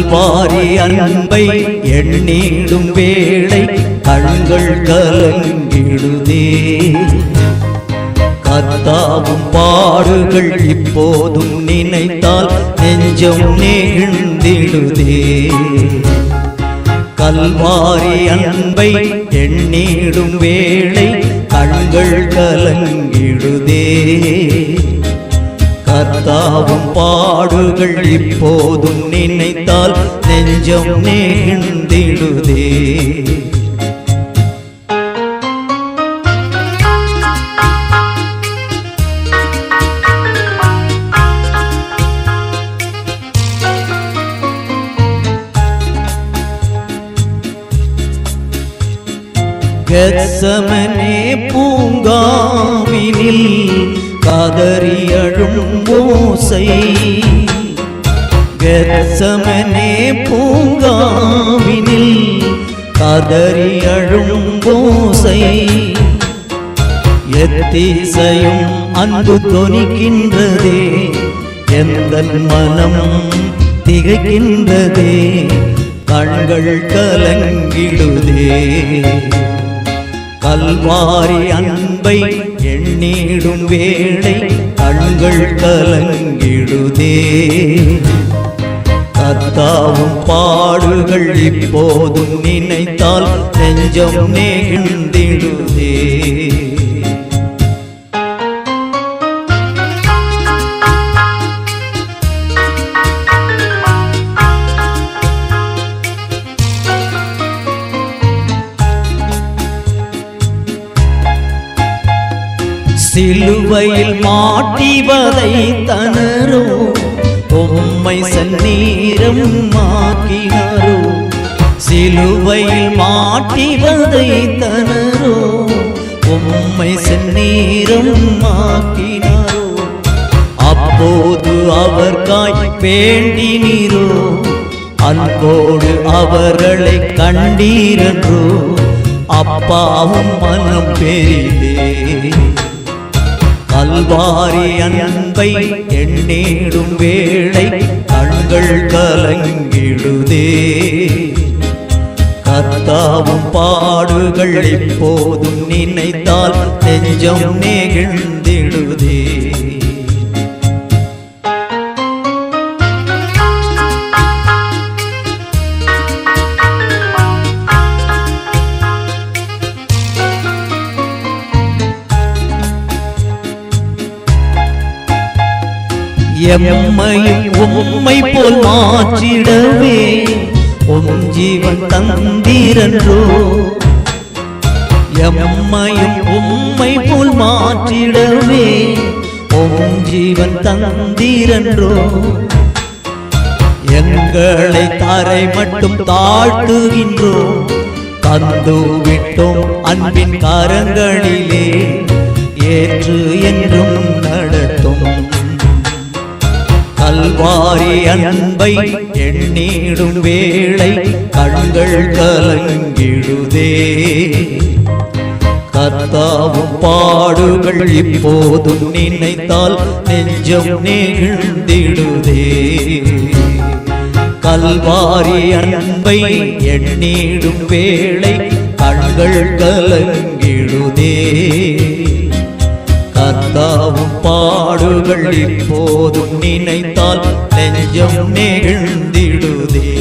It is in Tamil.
கல்வாரி அன்பை எண்ணீடும் வேளை கண்கள் கலங்கிடுதே. கத்தாவும் பாடுகள் இப்போதும் நினைத்தால் நெஞ்சம் நெகிழ்ந்திடுதே கல்வாரி அன்பை எண்ணீடும் வேளை கண்கள் கலங்கிடுதே. கர்த்தாவும் பாடுகள் இப்போதும் நினைத்தால் நெஞ்சம் நேர்ந்திடுதே. கெத்சமனே பூங்காவினில் காதறி அழும் ஓசை. கெத்சமனே பூங்காவினில் காதறி அழும் ஓசை. எத்திசையும் அன்பு தொனிக்கின்றதே எந்த மனம் திகைக்கின்றதே கண்கள் கலங்கிடுதே. கல்வாரி அன்பை எண்ணிடும் வேளை கண்கள் கலங்கிடுதே. கத்தாவும் பாடுகள் இப்போதும் நினைத்தால் நெஞ்சம் நேர்ந்திடுதே. சிலுவையில் மாட்டிவதை தனரோ உம்மை சந்நீரம் மாக்கினாரோ சிலுவையில் மாட்டிவதை தனரோ உம்மை சந்நீரம் மாக்கினாரோ அப்போது அவர்காய் வேண்டினீரோ? அன்போடு அவர்களை கண்டீரன்றோ? அப்பாவும் மனம் பெரிதே. கல்வாரி அன்பை எண்ணேடும் வேளை கண்கள் கலங்கிடுதே. கர்த்தாவும் பாடுகள் இப்போதும் நினைத்தால் நெஞ்சம் நெகிழ்ந்திடுதே எம்மை உம்மை போல் மாற்றிடவே உம் ஜீவன் தந்தீரன்றோ. எம்மையும் உம்மை போல் மாற்றிடவே உம் ஜீவன் தந்தீரன்றோ. எங்களை தரை மட்டும் தாழ்த்துகின்றோம் தந்து விட்டோம் அன்பின் கரங்களிலே ஏற்று என்றும் நடத்தும் கல்வாரி அன்பை எண்ணீடும் வேளை கண்கள் கலங்கிடுதே. கர்த்தாவும் பாடுகள் இப்போதும் நினைத்தால் நெஞ்சம் நெகிழ்ந்திடுதே. கல்வாரி அன்பை எண்ணீடும் வேளை கண்கள் கலங்கிடுதே. கத்தாவும் பாடுகள் இப்போதும் நினைத்தால் நெஞ்சம் நெகிழ்ந்திடுதே